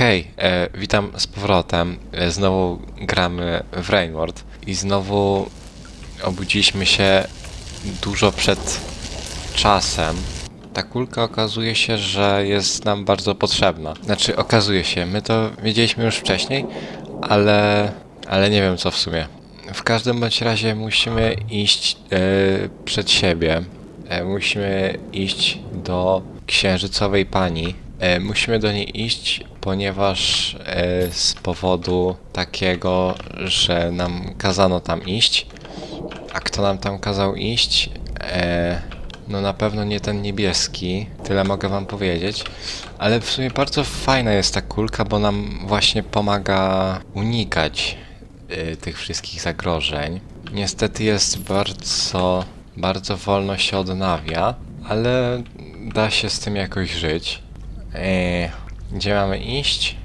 Hej, e, witam z powrotem. E, znowu gramy w Rainward i znowu obudziliśmy się dużo przed czasem. Ta kulka okazuje się, że jest nam bardzo potrzebna. Znaczy, okazuje się, my to wiedzieliśmy już wcześniej, ale, ale nie wiem co w sumie. W każdym bądź razie musimy iść e, przed siebie. Musimy iść do księżycowej pani. Musimy do niej iść, ponieważ e, z powodu takiego, że nam kazano tam iść. A kto nam tam kazał iść? E, no na pewno nie ten niebieski, tyle mogę wam powiedzieć. Ale w sumie bardzo fajna jest ta kulka, bo nam właśnie pomaga unikać y, tych wszystkich zagrożeń. Niestety jest bardzo, bardzo wolno się odnawia, ale da się z tym jakoś żyć. E, gdzie mamy iść?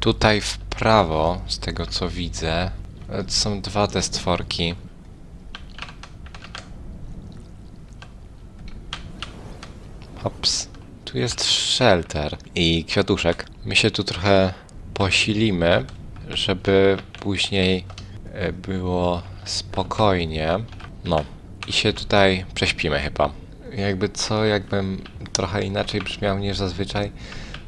Tutaj w prawo, z tego co widzę, e, to są dwa te stworki. Hops. Tu jest shelter i kwiatuszek. My się tu trochę posilimy, żeby później e, było spokojnie. No. I się tutaj prześpimy chyba. Jakby co, jakbym trochę inaczej brzmiał niż zazwyczaj,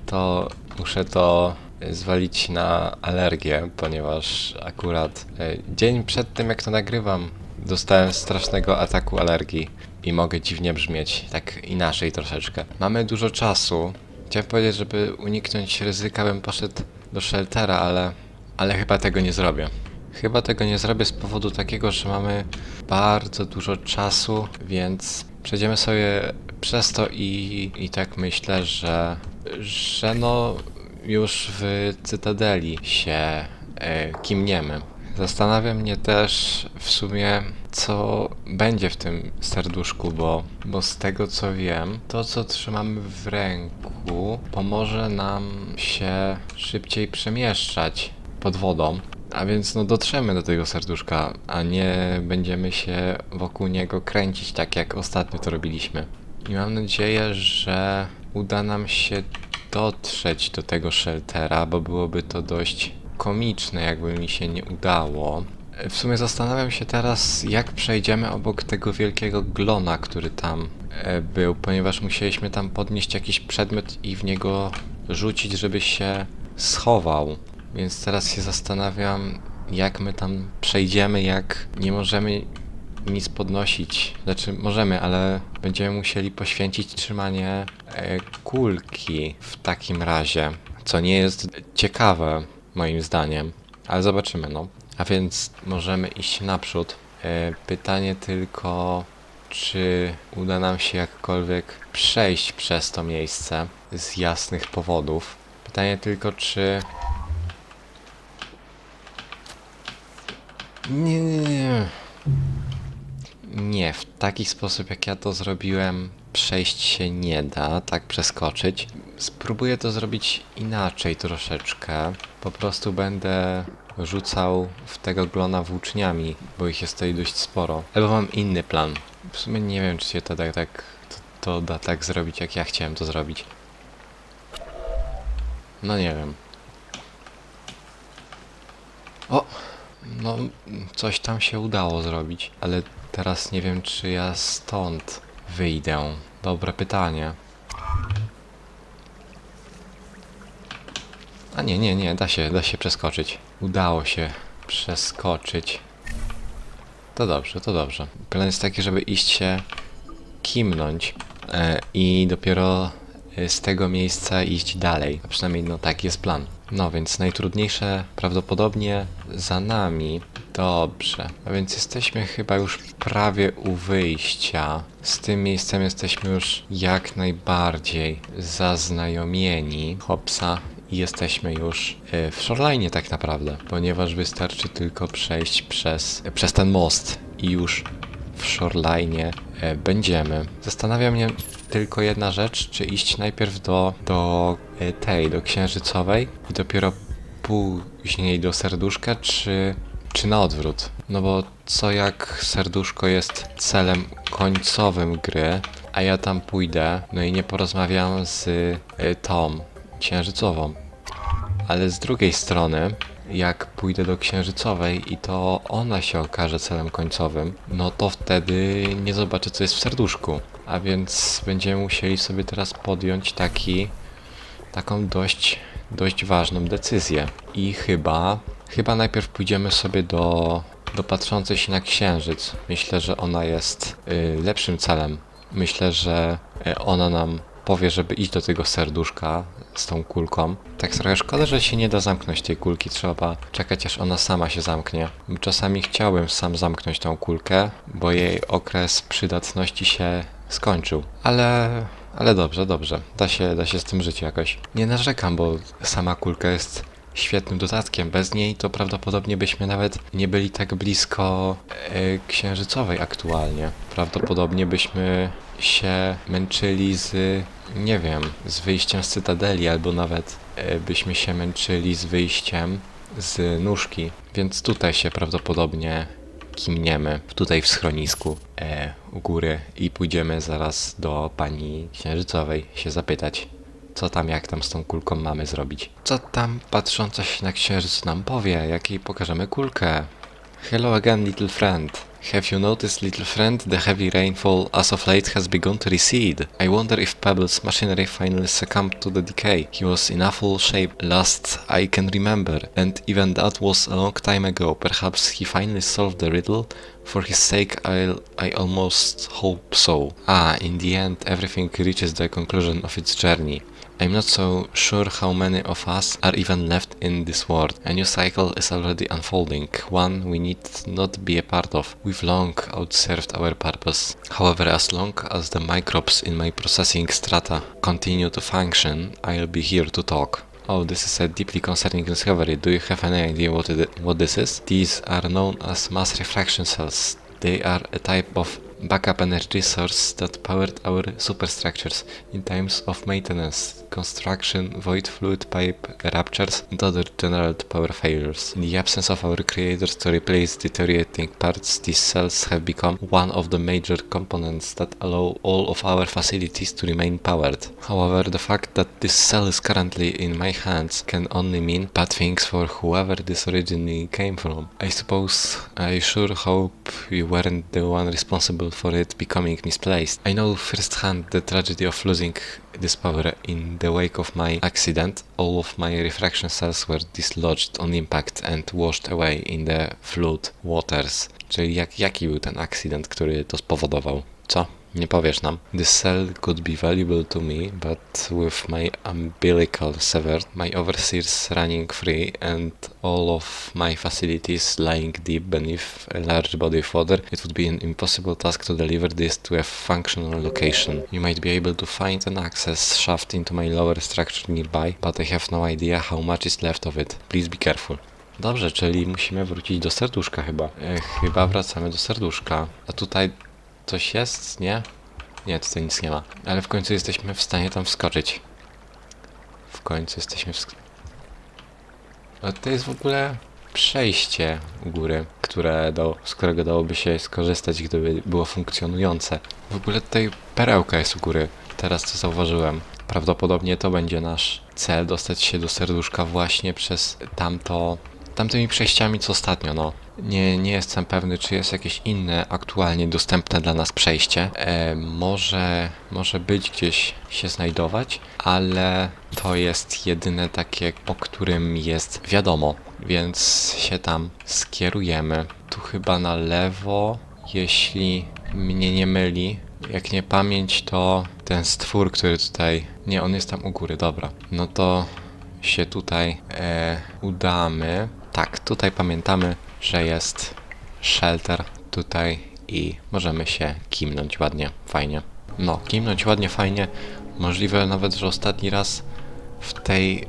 to muszę to zwalić na alergię, ponieważ akurat e, dzień przed tym jak to nagrywam, dostałem strasznego ataku alergii i mogę dziwnie brzmieć, tak inaczej troszeczkę. Mamy dużo czasu. Chciałem powiedzieć, żeby uniknąć ryzyka, bym poszedł do sheltera, ale, ale chyba tego nie zrobię. Chyba tego nie zrobię z powodu takiego, że mamy bardzo dużo czasu, więc przejdziemy sobie przez to i, i tak myślę, że, że no już w Cytadeli się e, kimniemy. Zastanawia mnie też w sumie, co będzie w tym serduszku, bo, bo z tego co wiem, to co trzymamy w ręku pomoże nam się szybciej przemieszczać pod wodą. A więc no dotrzemy do tego serduszka, a nie będziemy się wokół niego kręcić tak jak ostatnio to robiliśmy. I mam nadzieję, że uda nam się dotrzeć do tego sheltera, bo byłoby to dość komiczne, jakby mi się nie udało. W sumie zastanawiam się teraz, jak przejdziemy obok tego wielkiego glona, który tam e, był, ponieważ musieliśmy tam podnieść jakiś przedmiot i w niego rzucić, żeby się schował. Więc teraz się zastanawiam, jak my tam przejdziemy, jak nie możemy nic podnosić. Znaczy, możemy, ale będziemy musieli poświęcić trzymanie e, kulki w takim razie, co nie jest ciekawe, moim zdaniem. Ale zobaczymy, no. A więc możemy iść naprzód. E, pytanie tylko, czy uda nam się jakkolwiek przejść przez to miejsce z jasnych powodów. Pytanie tylko, czy Nie, nie, nie. Nie, w taki sposób jak ja to zrobiłem, przejść się nie da, tak przeskoczyć. Spróbuję to zrobić inaczej troszeczkę. Po prostu będę rzucał w tego glona włóczniami, bo ich jest tutaj dość sporo. Albo mam inny plan. W sumie nie wiem, czy się to tak, tak to, to da tak zrobić, jak ja chciałem to zrobić. No nie wiem. O! No, coś tam się udało zrobić, ale teraz nie wiem, czy ja stąd wyjdę. Dobre pytanie. A nie, nie, nie, da się, da się przeskoczyć. Udało się przeskoczyć. To dobrze, to dobrze. Plan jest taki, żeby iść się kimnąć e, i dopiero e, z tego miejsca iść dalej. A przynajmniej no taki jest plan. No więc najtrudniejsze prawdopodobnie za nami. Dobrze. A więc jesteśmy chyba już prawie u wyjścia. Z tym miejscem jesteśmy już jak najbardziej zaznajomieni. Hopsa. I jesteśmy już y, w shoreline tak naprawdę, ponieważ wystarczy tylko przejść przez, przez ten most i już w shoreline e, będziemy. Zastanawia mnie tylko jedna rzecz, czy iść najpierw do, do e, tej, do księżycowej i dopiero później do serduszka, czy, czy na odwrót. No bo co jak serduszko jest celem końcowym gry, a ja tam pójdę, no i nie porozmawiam z y, tą księżycową. Ale z drugiej strony, jak pójdę do księżycowej i to ona się okaże celem końcowym, no to wtedy nie zobaczę co jest w serduszku. A więc będziemy musieli sobie teraz podjąć taki, taką dość, dość ważną decyzję. I chyba, chyba najpierw pójdziemy sobie do, do patrzącej się na księżyc. Myślę, że ona jest y, lepszym celem. Myślę, że y, ona nam powie, żeby iść do tego serduszka z tą kulką. Tak trochę szkoda, że się nie da zamknąć tej kulki. Trzeba czekać, aż ona sama się zamknie. Czasami chciałbym sam zamknąć tą kulkę, bo jej okres przydatności się skończył. Ale ale dobrze, dobrze. Da się, da się z tym żyć jakoś. Nie narzekam, bo sama kulka jest świetnym dodatkiem. Bez niej to prawdopodobnie byśmy nawet nie byli tak blisko e, księżycowej aktualnie. Prawdopodobnie byśmy się męczyli z, nie wiem, z wyjściem z Cytadeli, albo nawet e, byśmy się męczyli z wyjściem z nóżki. Więc tutaj się prawdopodobnie kimniemy tutaj w schronisku e, u góry i pójdziemy zaraz do pani księżycowej się zapytać, co tam, jak tam z tą kulką mamy zrobić. Co tam patrząca się na księżyc nam powie, jak jej pokażemy kulkę. Hello again, little friend. Have you noticed, little friend, the heavy rainfall as of late has begun to recede? I wonder if Pebble's machinery finally succumbed to the decay. He was in awful shape last I can remember, and even that was a long time ago. Perhaps he finally solved the riddle? For his sake, I'll, I almost hope so. Ah, in the end, everything reaches the conclusion of its journey. I'm not so sure how many of us are even left in this world. A new cycle is already unfolding, one we need not be a part of. We've long outserved our purpose. However, as long as the microbes in my processing strata continue to function, I'll be here to talk. Oh, this is a deeply concerning discovery. Do you have any idea what, it, what this is? These are known as mass refraction cells. They are a type of backup energy source that powered our superstructures in times of maintenance, construction, void fluid pipe ruptures, and other general power failures. In the absence of our creators to replace deteriorating parts, these cells have become one of the major components that allow all of our facilities to remain powered. However, the fact that this cell is currently in my hands can only mean bad things for whoever this originally came from. I suppose I sure hope you weren't the one responsible for it becoming misplaced. I know firsthand the tragedy of losing this power in the wake of my accident. All of my refraction cells were dislodged on impact and washed away in the flood waters. Czyli jak, jaki był ten accident, który to spowodował? Co? Nie powiesz nam. This cell could be valuable to me, but with my umbilical severed, my overseers running free, and all of my facilities lying deep beneath a large body of water, it would be an impossible task to deliver this to a functional location. You might be able to find an access shaft into my lower structure nearby, but I have no idea how much is left of it. Please be careful. Dobrze, czyli musimy wrócić do serduszka chyba. E, chyba wracamy do serduszka. A tutaj coś jest, nie? Nie, tutaj nic nie ma. Ale w końcu jesteśmy w stanie tam wskoczyć. W końcu jesteśmy w... A to jest w ogóle przejście u góry, które do, z którego dałoby się skorzystać, gdyby było funkcjonujące. W ogóle tutaj perełka jest u góry. Teraz to zauważyłem. Prawdopodobnie to będzie nasz cel, dostać się do serduszka właśnie przez tamto... Tamtymi przejściami co ostatnio, no. Nie, nie jestem pewny, czy jest jakieś inne aktualnie dostępne dla nas przejście. E, może, może być gdzieś się znajdować, ale to jest jedyne takie, o którym jest wiadomo, więc się tam skierujemy. Tu chyba na lewo, jeśli mnie nie myli. Jak nie pamięć, to ten stwór, który tutaj. Nie, on jest tam u góry, dobra. No to się tutaj e, udamy. Tak, tutaj pamiętamy, że jest shelter tutaj i możemy się kimnąć ładnie, fajnie. No, kimnąć ładnie, fajnie. Możliwe nawet, że ostatni raz w tej,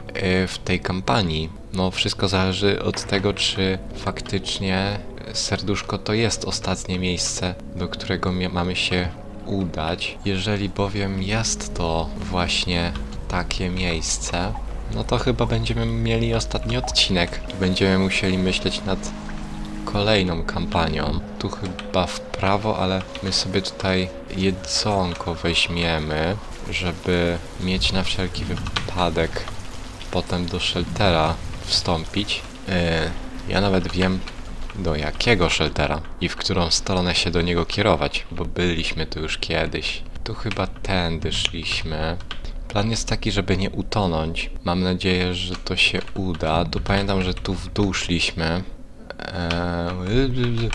y, w tej kampanii. No, wszystko zależy od tego, czy faktycznie serduszko to jest ostatnie miejsce, do którego mamy się udać. Jeżeli bowiem jest to właśnie takie miejsce, no to chyba będziemy mieli ostatni odcinek będziemy musieli myśleć nad kolejną kampanią. Tu chyba w prawo, ale my sobie tutaj jedzonko weźmiemy, żeby mieć na wszelki wypadek potem do sheltera wstąpić. E, ja nawet wiem do jakiego sheltera i w którą stronę się do niego kierować, bo byliśmy tu już kiedyś. Tu chyba tędy szliśmy. Plan jest taki, żeby nie utonąć. Mam nadzieję, że to się uda. Tu pamiętam, że tu w dół szliśmy. Eee...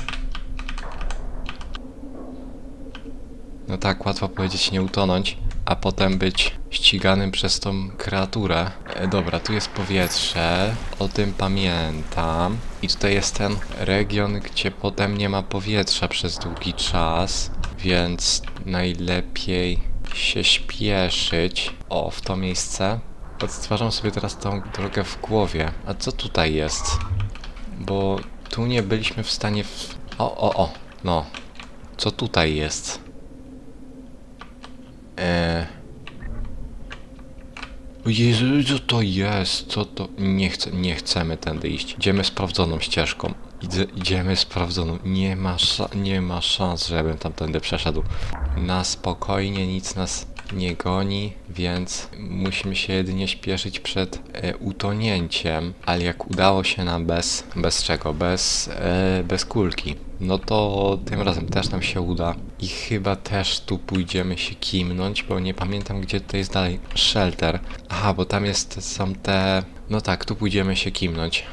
No tak, łatwo powiedzieć nie utonąć, a potem być ściganym przez tą kreaturę. E, dobra, tu jest powietrze, o tym pamiętam. I tutaj jest ten region, gdzie potem nie ma powietrza przez długi czas, więc najlepiej się śpieszyć. O, w to miejsce. Odtwarzam sobie teraz tą drogę w głowie. A co tutaj jest? Bo tu nie byliśmy w stanie... W... O, o, o, no. Co tutaj jest? Eee... Jezu, co to jest? Co to? Nie, chcę, nie chcemy tędy iść. Idziemy sprawdzoną ścieżką. Idzie, idziemy sprawdzoną. Nie ma, nie ma szans, żebym tamtędy przeszedł. Na spokojnie, nic nas nie goni, więc musimy się jedynie śpieszyć przed e, utonięciem. Ale jak udało się nam bez... Bez czego? Bez, e, bez kulki. No to tym razem też nam się uda. I chyba też tu pójdziemy się kimnąć, bo nie pamiętam gdzie to jest dalej. Shelter. Aha, bo tam jest, są te... No tak, tu pójdziemy się kimnąć.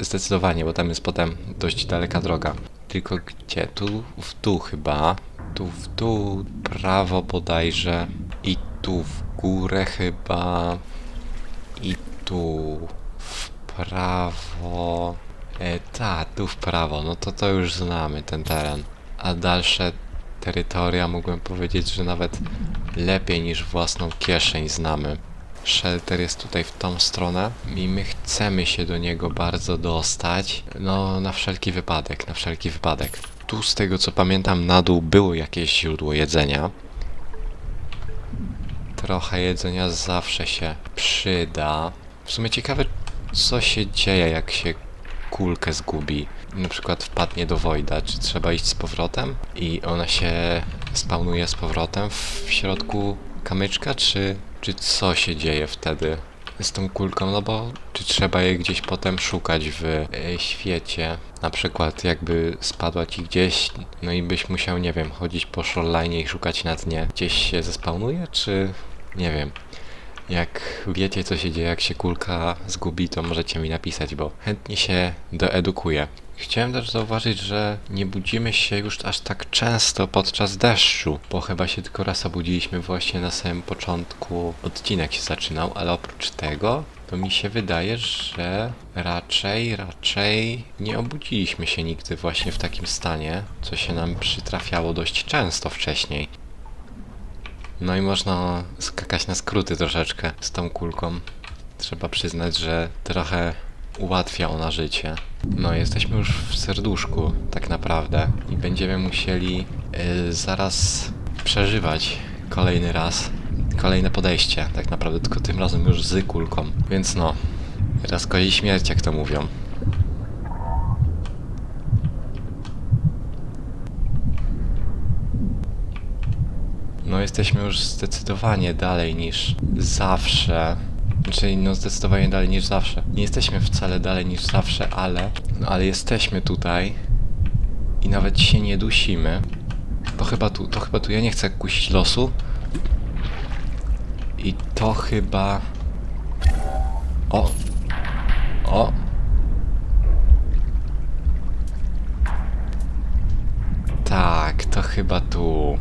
Zdecydowanie, bo tam jest potem dość daleka droga. Tylko gdzie? Tu w dół chyba. Tu w dół, prawo bodajże. I tu w górę chyba. I tu w prawo. E, ta, tu w prawo. No to to już znamy ten teren. A dalsze terytoria mógłbym powiedzieć, że nawet lepiej niż własną kieszeń znamy. Shelter jest tutaj w tą stronę i my chcemy się do niego bardzo dostać. No, na wszelki wypadek, na wszelki wypadek. Tu z tego co pamiętam na dół było jakieś źródło jedzenia. Trochę jedzenia zawsze się przyda. W sumie ciekawe co się dzieje jak się kulkę zgubi. Na przykład wpadnie do Wojda, czy trzeba iść z powrotem i ona się spawnuje z powrotem w środku kamyczka, czy, czy co się dzieje wtedy z tą kulką, no bo czy trzeba jej gdzieś potem szukać w e, świecie, na przykład jakby spadła ci gdzieś, no i byś musiał, nie wiem, chodzić po shoreline i szukać na dnie, gdzieś się zespawnuje, czy nie wiem. Jak wiecie, co się dzieje, jak się kulka zgubi, to możecie mi napisać, bo chętnie się doedukuję. Chciałem też zauważyć, że nie budzimy się już aż tak często podczas deszczu, bo chyba się tylko raz obudziliśmy właśnie na samym początku odcinek się zaczynał, ale oprócz tego to mi się wydaje, że raczej, raczej nie obudziliśmy się nigdy właśnie w takim stanie, co się nam przytrafiało dość często wcześniej. No i można skakać na skróty troszeczkę z tą kulką. Trzeba przyznać, że trochę ułatwia ona życie. No, jesteśmy już w serduszku, tak naprawdę, i będziemy musieli y, zaraz przeżywać kolejny raz, kolejne podejście, tak naprawdę, tylko tym razem już z kulką. Więc no, raz kozi śmierć, jak to mówią. No jesteśmy już zdecydowanie dalej niż zawsze. Czyli no zdecydowanie dalej niż zawsze. Nie jesteśmy wcale dalej niż zawsze, ale... No ale jesteśmy tutaj. I nawet się nie dusimy. To chyba tu, to chyba tu. Ja nie chcę kusić losu. I to chyba... O! O! Tak, to chyba tu.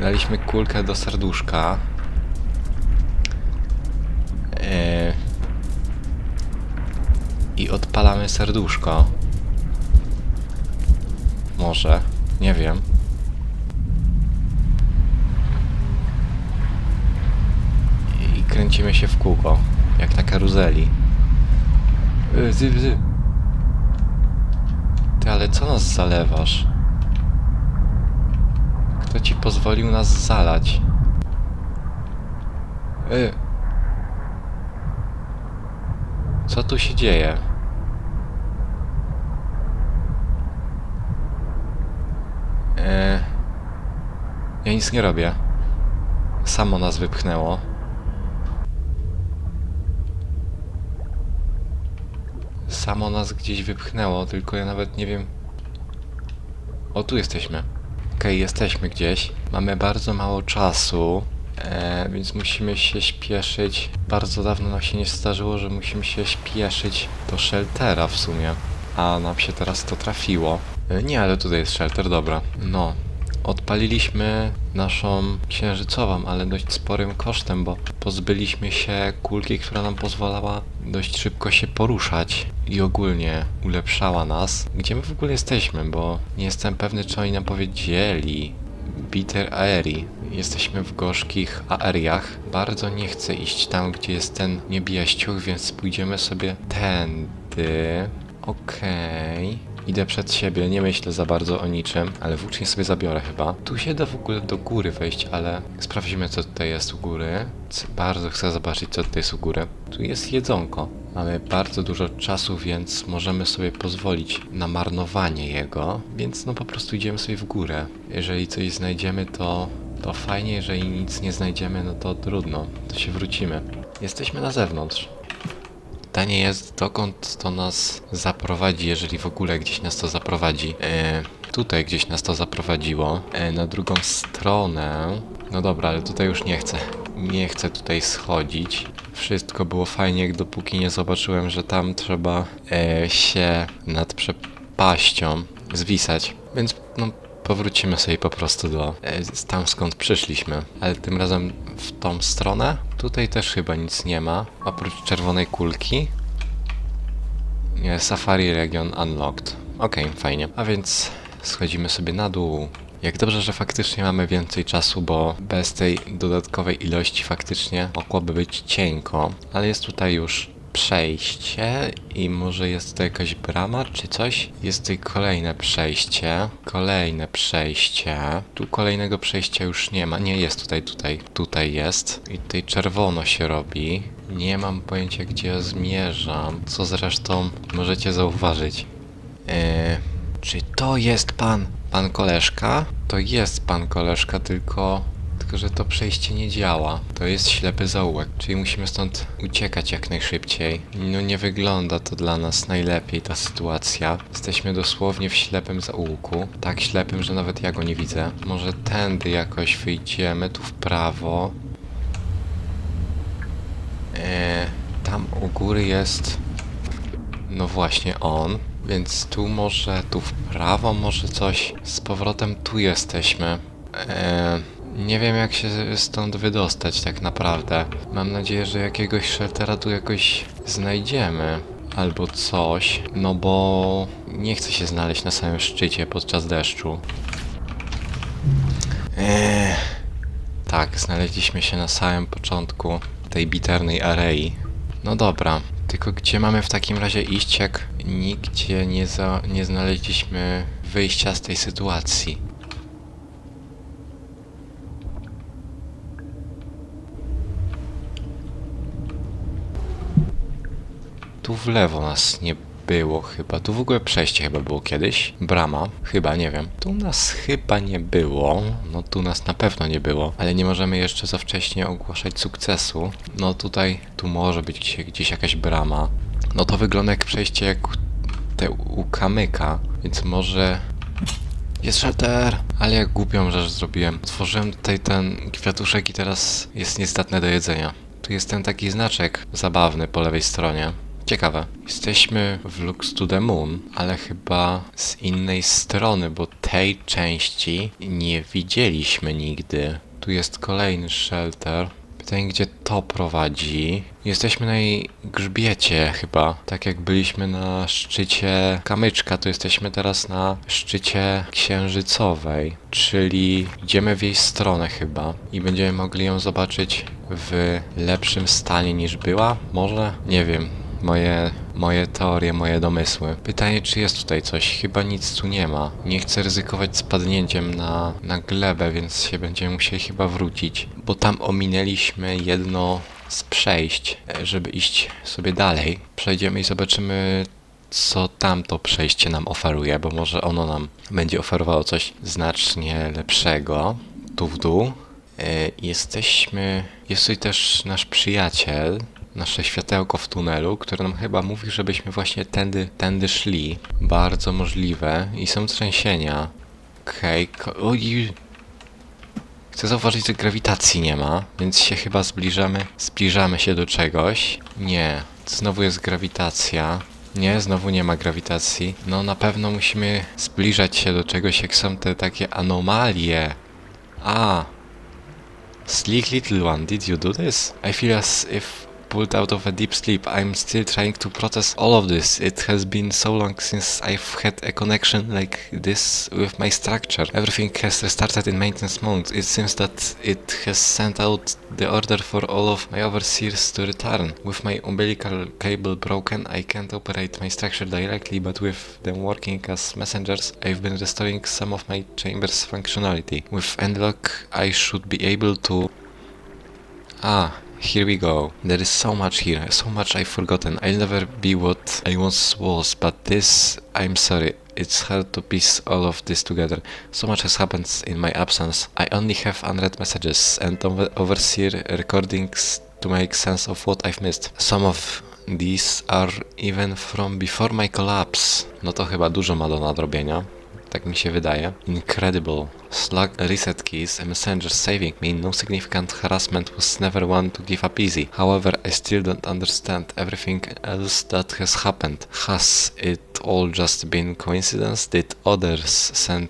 Daliśmy kulkę do serduszka. Eee, I odpalamy serduszko. Może, nie wiem. I kręcimy się w kółko, jak na karuzeli. Yy, zy, zy. Ty, ale co nas zalewasz? Kto ci pozwolił nas zalać? Y. Co tu się dzieje? E... Ja nic nie robię. Samo nas wypchnęło. samo nas gdzieś wypchnęło, tylko ja nawet nie wiem... O, tu jesteśmy. Okej, jesteśmy gdzieś. Mamy bardzo mało czasu, e, więc musimy się śpieszyć. Bardzo dawno nam się nie zdarzyło, że musimy się śpieszyć do sheltera w sumie. A nam się teraz to trafiło. E, nie, ale tutaj jest shelter, dobra. No, odpaliliśmy naszą księżycową, ale dość sporym kosztem, bo pozbyliśmy się kulki, która nam pozwalała dość szybko się poruszać i ogólnie ulepszała nas. Gdzie my w ogóle jesteśmy, bo nie jestem pewny, czy oni nam powiedzieli. Bitter Aeri. Jesteśmy w gorzkich aeriach. Bardzo nie chcę iść tam, gdzie jest ten niebieściuch, więc pójdziemy sobie tędy. Okej. Idę przed siebie, nie myślę za bardzo o niczym, ale włócznie sobie zabiorę chyba. Tu się da w ogóle do góry wejść, ale sprawdzimy co tutaj jest u góry. Bardzo chcę zobaczyć co tutaj jest u góry. Tu jest jedzonko. Mamy bardzo dużo czasu, więc możemy sobie pozwolić na marnowanie jego, więc no po prostu idziemy sobie w górę. Jeżeli coś znajdziemy, to, to fajnie, jeżeli nic nie znajdziemy, no to trudno, to się wrócimy. Jesteśmy na zewnątrz. Pytanie jest, dokąd to nas zaprowadzi, jeżeli w ogóle gdzieś nas to zaprowadzi. E, tutaj gdzieś nas to zaprowadziło. E, na drugą stronę. No dobra, ale tutaj już nie chcę. Nie chcę tutaj schodzić. Wszystko było fajnie, dopóki nie zobaczyłem, że tam trzeba e, się nad przepaścią zwisać. Więc no, powrócimy sobie po prostu do e, tam skąd przyszliśmy. Ale tym razem w tą stronę. Tutaj też chyba nic nie ma, oprócz czerwonej kulki. Safari Region Unlocked. Okej, fajnie. A więc schodzimy sobie na dół. Jak dobrze, że faktycznie mamy więcej czasu, bo bez tej dodatkowej ilości faktycznie mogłoby być cienko. Ale jest tutaj już przejście i może jest to jakaś brama czy coś? Jest tutaj kolejne przejście. Kolejne przejście. Tu kolejnego przejścia już nie ma. Nie, jest tutaj, tutaj. Tutaj jest. I tutaj czerwono się robi. Nie mam pojęcia gdzie zmierzam. Co zresztą możecie zauważyć. Eee, czy to jest pan, pan koleżka? To jest pan koleżka, tylko, tylko że to przejście nie działa. To jest ślepy zaułek, czyli musimy stąd uciekać jak najszybciej. No nie wygląda to dla nas najlepiej ta sytuacja. Jesteśmy dosłownie w ślepym zaułku. Tak ślepym, że nawet ja go nie widzę. Może tędy jakoś wyjdziemy, tu w prawo. Eee, tam u góry jest no właśnie on, więc tu może, tu w prawo może coś. Z powrotem tu jesteśmy. Eee, nie wiem jak się stąd wydostać tak naprawdę. Mam nadzieję, że jakiegoś sheltera tu jakoś znajdziemy. Albo coś, no bo nie chcę się znaleźć na samym szczycie podczas deszczu. Eee, tak, znaleźliśmy się na samym początku tej biternej arei. No dobra, tylko gdzie mamy w takim razie iść, jak nigdzie nie, za, nie znaleźliśmy wyjścia z tej sytuacji? Tu w lewo nas nie było chyba. Tu w ogóle przejście chyba było kiedyś. Brama. Chyba, nie wiem. Tu nas chyba nie było. No tu nas na pewno nie było. Ale nie możemy jeszcze za wcześnie ogłaszać sukcesu. No tutaj, tu może być gdzieś, gdzieś jakaś brama. No to wygląda jak przejście jak te u kamyka. Więc może... Jest shelter! Ale jak głupią rzecz zrobiłem. Tworzyłem tutaj ten kwiatuszek i teraz jest niezdatne do jedzenia. Tu jest ten taki znaczek zabawny po lewej stronie. Ciekawe. Jesteśmy w Lux to the Moon, ale chyba z innej strony, bo tej części nie widzieliśmy nigdy. Tu jest kolejny shelter. Pytanie, gdzie to prowadzi? Jesteśmy na jej grzbiecie chyba. Tak jak byliśmy na szczycie kamyczka, to jesteśmy teraz na szczycie księżycowej. Czyli idziemy w jej stronę chyba. I będziemy mogli ją zobaczyć w lepszym stanie niż była? Może? Nie wiem moje, moje teorie, moje domysły. Pytanie, czy jest tutaj coś? Chyba nic tu nie ma. Nie chcę ryzykować spadnięciem na, na glebę, więc się będziemy musieli chyba wrócić, bo tam ominęliśmy jedno z przejść, żeby iść sobie dalej. Przejdziemy i zobaczymy, co tamto przejście nam oferuje, bo może ono nam będzie oferowało coś znacznie lepszego. Tu w dół. E, Jesteśmy. Jest tutaj też nasz przyjaciel. Nasze światełko w tunelu, które nam chyba mówi, żebyśmy właśnie tędy, tędy szli. Bardzo możliwe. I są trzęsienia. Okej, ko- oj. Chcę zauważyć, że grawitacji nie ma, więc się chyba zbliżamy. Zbliżamy się do czegoś. Nie, znowu jest grawitacja. Nie, znowu nie ma grawitacji. No na pewno musimy zbliżać się do czegoś, jak są te takie anomalie. A. Sleek little one, did you do this? I feel as if pulled out of a deep sleep. I'm still trying to process all of this. It has been so long since I've had a connection like this with my structure. Everything has restarted in maintenance mode. It seems that it has sent out the order for all of my overseers to return. With my umbilical cable broken, I can't operate my structure directly, but with them working as messengers, I've been restoring some of my chamber's functionality. With Endlock, I should be able to Ah, here we go. There is so much here, so much I've forgotten. I'll never be what I once was, but this, I'm sorry. It's hard to piece all of this together. So much has happened in my absence. I only have unread messages and over- overseer recordings to make sense of what I've missed. Some of these are even from before my collapse. No to chyba dużo ma do nadrobienia. Tak mi się wydaje. Incredible. Slug reset keys, messenger saving me, no significant harassment was never one to give up easy. However, I still don't understand everything else that has happened. Has it all just been coincidence? Did others send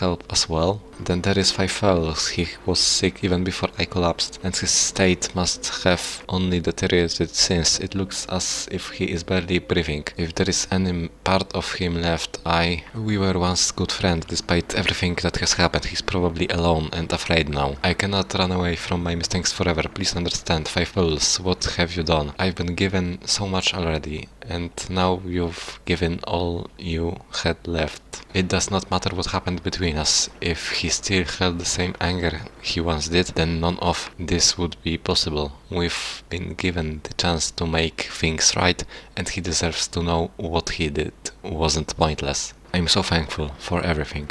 help as well? Then there is Faifel. He was sick even before I collapsed, and his state must have only deteriorated since. It looks as if he is barely breathing. If there is any part of him left, I. We were once good friends, despite everything that has happened. He's probably alone and afraid now. I cannot run away from my mistakes forever. Please understand. Five Fowls, what have you done? I've been given so much already, and now you've given all you had left. It does not matter what happened between us. If he still held the same anger he once did, then none of this would be possible. We've been given the chance to make things right, and he deserves to know what he did wasn't pointless. I'm so thankful for everything.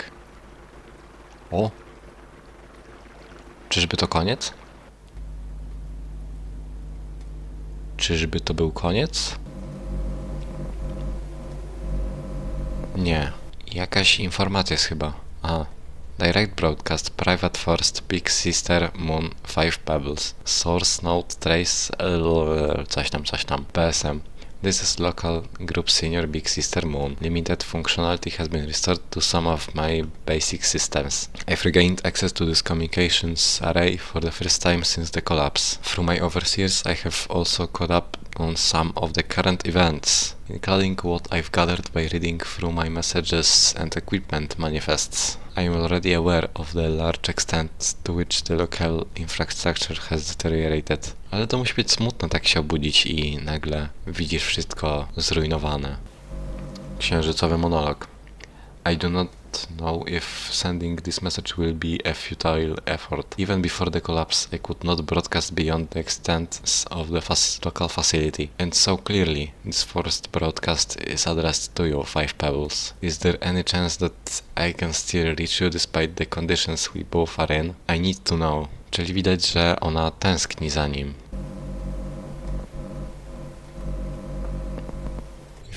O! Czyżby to koniec? Czyżby to był koniec? Nie. Jakaś informacja jest chyba. Aha. Direct Broadcast Private First Big Sister Moon 5 Pebbles Source Node Trace LLL, coś tam, coś tam PSM This is local group senior Big Sister Moon. Limited functionality has been restored to some of my basic systems. I've regained access to this communications array for the first time since the collapse. Through my overseers, I have also caught up on some of the current events, including what I've gathered by reading through my messages and equipment manifests. I am already aware of the large extent to which the local infrastructure has deteriorated. Ale to musi być smutno tak się obudzić i nagle widzisz wszystko zrujnowane. Księżycowy monolog. I do not know if sending this message will be a futile effort. Even before the collapse, I could not broadcast beyond the extent of the local facility. And so clearly, this first broadcast is addressed to you, Five Pebbles. Is there any chance that I can still reach you despite the conditions we both are in? I need to know. Czyli widać, że ona tęskni za nim.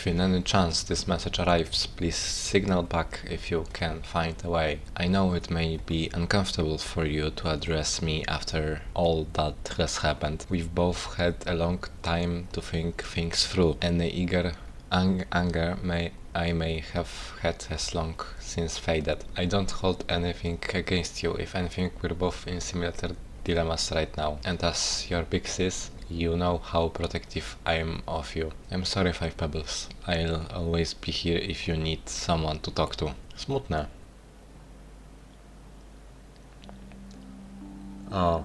If in any chance this message arrives, please signal back if you can find a way. I know it may be uncomfortable for you to address me after all that has happened. We've both had a long time to think things through. Any eager ang- anger may I may have had has long since faded. I don't hold anything against you. If anything, we're both in similar dilemmas right now. And as your big sis, you know how protective I am of you. I'm sorry, Five Pebbles. I'll always be here if you need someone to talk to. Smutne. O.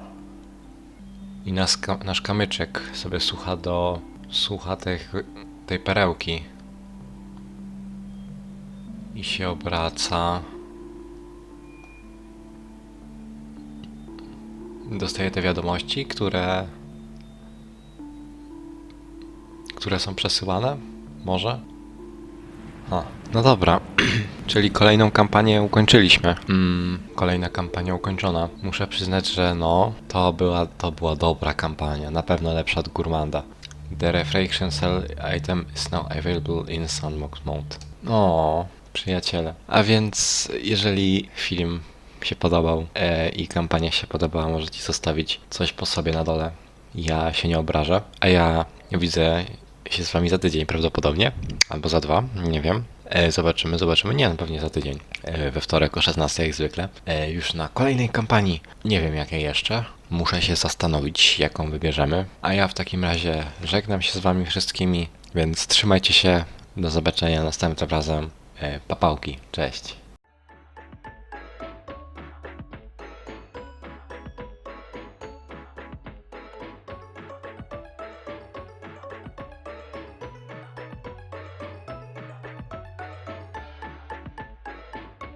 I nasz, ka- nasz kamyczek sobie słucha do... słucha tych, tej perełki. I się obraca. Dostaje te wiadomości, które które są przesyłane? Może? No dobra. Czyli kolejną kampanię ukończyliśmy. Mm, kolejna kampania ukończona. Muszę przyznać, że no, to była, to była dobra kampania. Na pewno lepsza od Gurmanda. The refraction cell item is now available in sandbox mode. O, przyjaciele. A więc, jeżeli film się podobał e, i kampania się podobała, możecie zostawić coś po sobie na dole. Ja się nie obrażę, a ja widzę się z wami za tydzień prawdopodobnie, albo za dwa, nie wiem. E, zobaczymy, zobaczymy. Nie, no pewnie za tydzień. E, we wtorek o 16 jak zwykle. E, już na kolejnej kampanii. Nie wiem jakiej jeszcze. Muszę się zastanowić, jaką wybierzemy. A ja w takim razie żegnam się z wami wszystkimi, więc trzymajcie się. Do zobaczenia następnym razem. Papałki. Cześć.